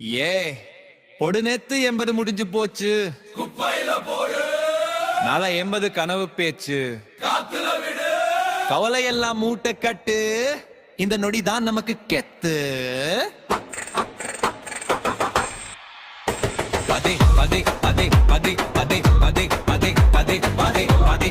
ஏ பொடுநெத்து எண்பது முடிஞ்சு போச்சு குப்பையில போடு நாளை எண்பது கனவு பேச்சு காத்துல கவலை எல்லாம் மூட்டை கட்டு இந்த நொடிதான் நமக்கு கெத்து பதே பதே பதே பதே பதே பதே பதே பதே பதே பதே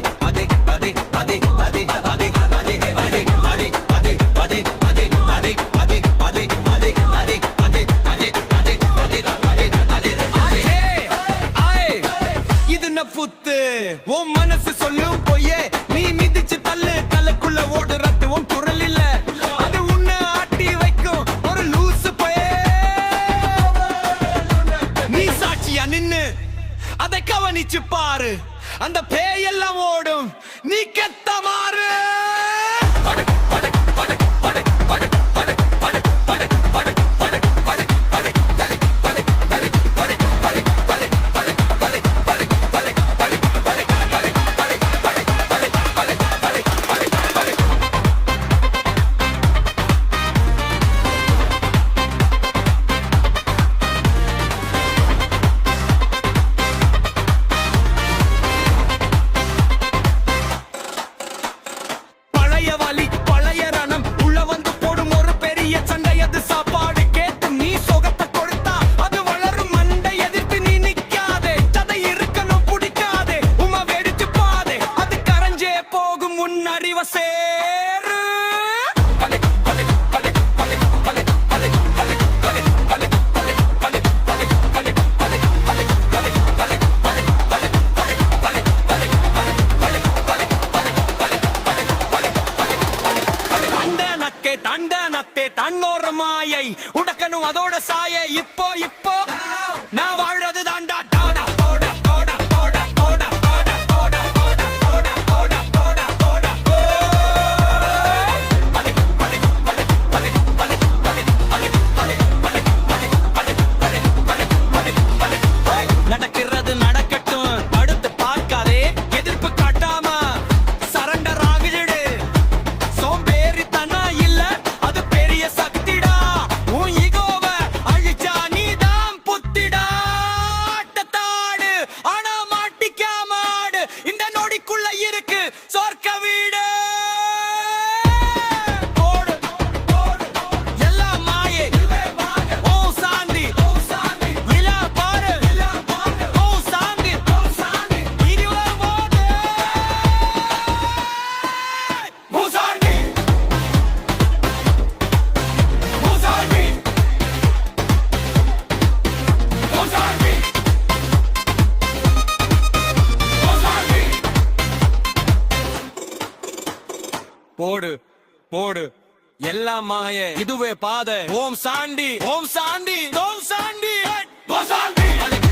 அதை கவனிச்சு பாரு. அந்த பேயெல்லாம் ஓடும். சேரு தன்னோரமாயை உடக்கணும் அதோட சாய இப்போ இப்போ நான் வாழ உங்களுக்குள்ள இருக்கு. போடு போடு. எல்லாம் மாய இதுவே பாதை. ஓம் சாண்டி ஓம் சாண்டி ஓம் சாண்டி ஓம் சாண்டி